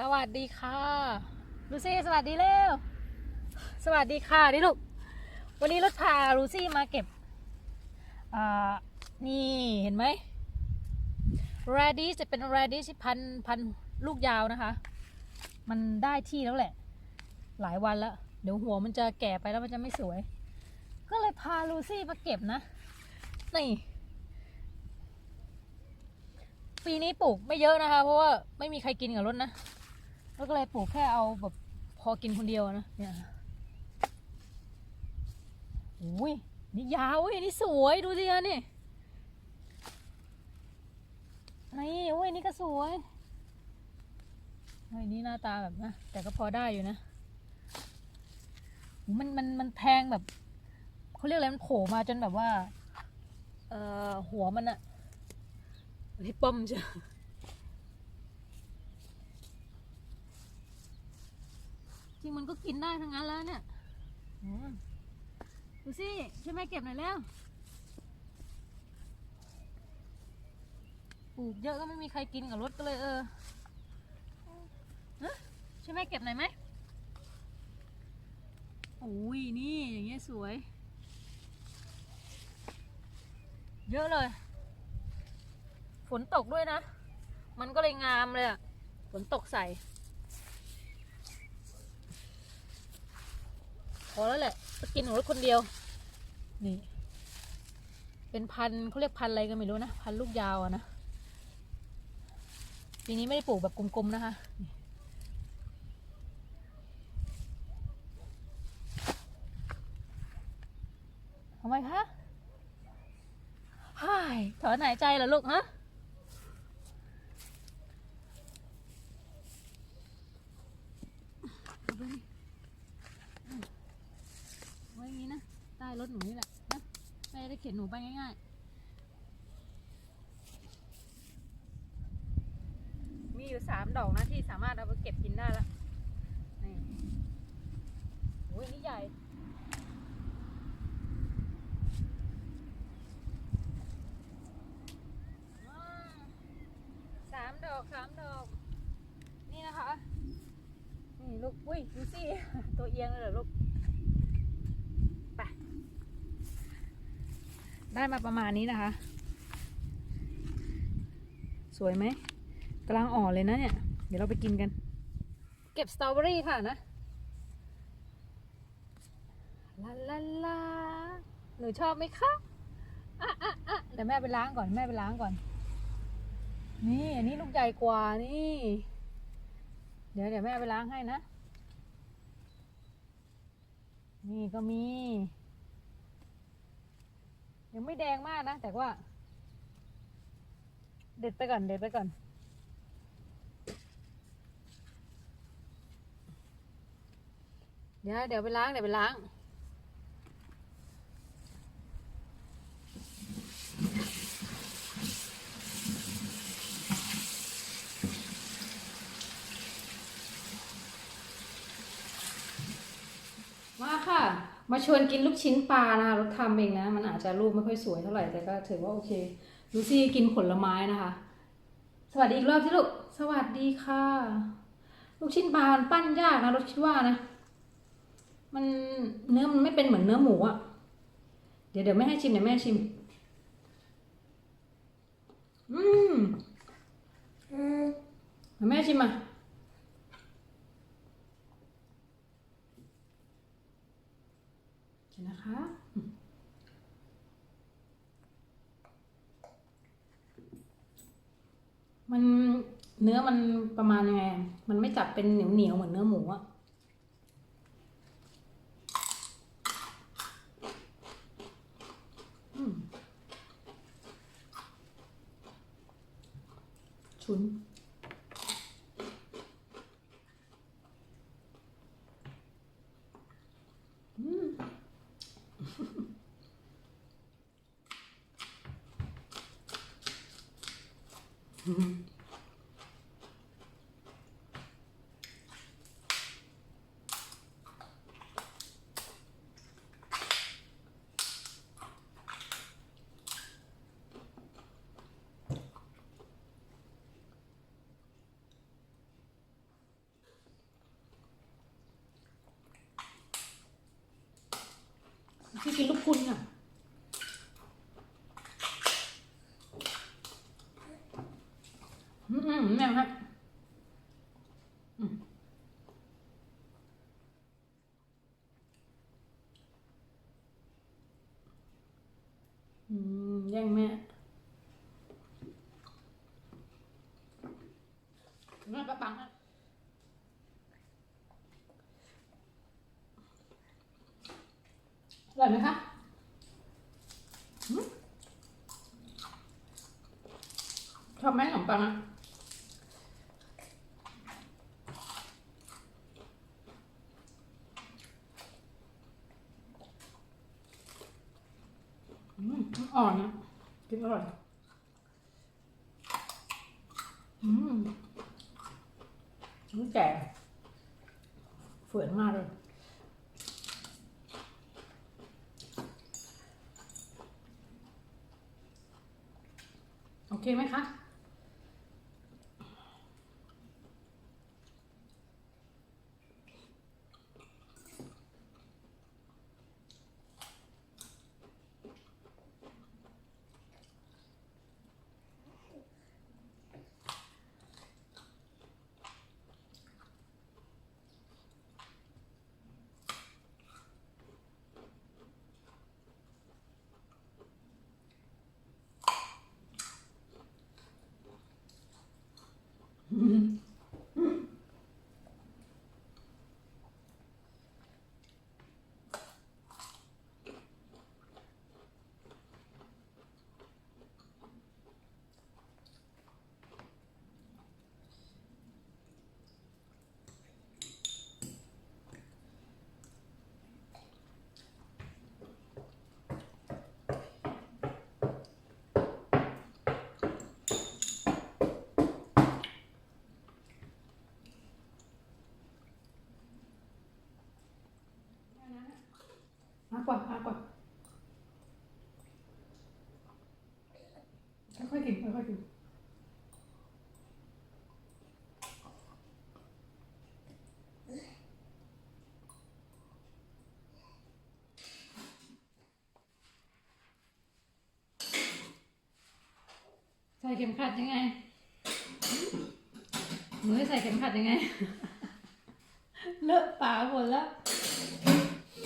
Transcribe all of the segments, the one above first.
สวัสดีค่ะลูซี่สวัสดีเร็วสวัสดีค่ะนี่ลูกวันนี้รถพาลูซี่มาเก็บอ่านี่เห็นไหม r a d i s จะเป็น radish พันพันลูกยาวนะคะ มันได้ที่แล้วแหละ หลายวันแล้วเดี๋ยวหัวมันจะแก่ไปแล้วมันจะไม่สวย ก็เลยพาลูซี่มาเก็บนะนี่ปีนี้ปลูกไม่เยอะนะคะ เพราะว่าไม่มีใครกินกับรถนะ แล้วก็เลยปลูกแค่เอาแบบพอกินคนเดียวนะเนี่ยอุ้ยนี่ยาวเว้ยนี่สวยดูสิคะนี่นี่โอ้ยนี่ก็สวยโอ้ยนี่หน้าตาแบบนะแต่ก็พอได้อยู่นะ มันมันมันแทงแบบเขาเรียกอะไรมันโผล่มาจนแบบว่า เอ่อหัวมันอะที่ป้อมจ้ะ ริงมันก็กินได้ทั้งนั้นแล้วเนี่ยดูสิช่วยแม่เก็บหน่อยแล้วปลูกเยอะก็ไม่มีใครกินกับรถก็เลยเออฮะช่วยแม่เก็บหน่อยไหมโอ้ยนี่อย่างเงี้ยสวย เยอะเลย ฝนตกด้วยนะ มันก็เลยงามเลยอะฝนตกใส่ พอแล้วแหละจะกินของรถคนเดียว นี่ เป็นพันเขาเรียกพันอะไรกันไม่รู้นะ พันลูกยาวอะนะ ปีนี้ไม่ได้ปลูกแบบกลมๆนะคะทำไมคะฮ่ายถอนหายใจเหรอลูกฮะเอาไปนี่อืมไว้อย่างนี้นะ ใต้รถ หนูนี่แหละนะแม่ได้เข็นหนูไปง่ายๆ มีอยู่สามดอกนะที่สามารถเอาไปเก็บกินได้ล้วนี่โอ้ยนี่ใหญ่สามดอกสามดอก นี่นะคะ นี่ลูก อุ้ยดูสิ ตัวเอียงเลยเหรอลูก ไป ได้มาประมาณนี้นะคะ สวยไหมกำลังอ่อนเลยนะเนี่ย เดี๋ยวเราไปกินกัน เก็บสตรอเบอรี่ค่ะนะลาลาลาหนูชอบไหมคะอะอะอะเดี๋ยวแม่ไปล้างก่อนแม่ไปล้างก่อน นี่อันนี้ลูกใหญ่กว่านี่ เดี๋ยวเดี๋ยวแม่ไปล้างให้นะ นี่ก็มี ยังไม่แดงมากนะ แต่ว่า เด็ดไปก่อน เด็ดไปก่อน เดี๋ยวเดี๋ยวไปล้างเดี๋ยวไปล้าง มาค่ะ มาชวนกินลูกชิ้นปลานะคะรถทำเองนะ มันอาจจะรูปไม่ค่อยสวยเท่าไหร่แต่ก็ถือว่าโอเคลูซี่กินผลไม้นะคะ สวัสดีอีกรอบที่ลูกสวัสดีค่ะ ลูกชิ้นปลามันปั้นยากนะรถคิดว่านะ มันเนื้อมันไม่เป็นเหมือนเนื้อหมูอะเดี๋ยวเดี๋ยวแม่ให้ชิมเดี๋ยวแม่ชิม อืมเดี๋ยวแม่ชิมอะ เดี๋ยวนะคะอืม มันเนื้อมันประมาณยังไง มันไม่จับเป็นเหนียวเหนียวเหมือนเนื้อหมูอะชุน ที่กินลูกคุณอะ มอืมแม่ครับอืมแย่งแม่แม่ปะปังอะอร่อยไหมคะชอบไหมขนมปังอะ อืมอ่อนนะ กินอร่อย อืมนี่แก่เฝื่อนมากเลยโอเคไหมคะ กว่ามากกว่าค่อยๆกินค่อยๆกินใส่เข็มขัดยังไงหนูให้ใส่เข็มขัดยังไง เลอะปากหมดแล้ว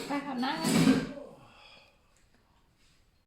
ไปขับน้า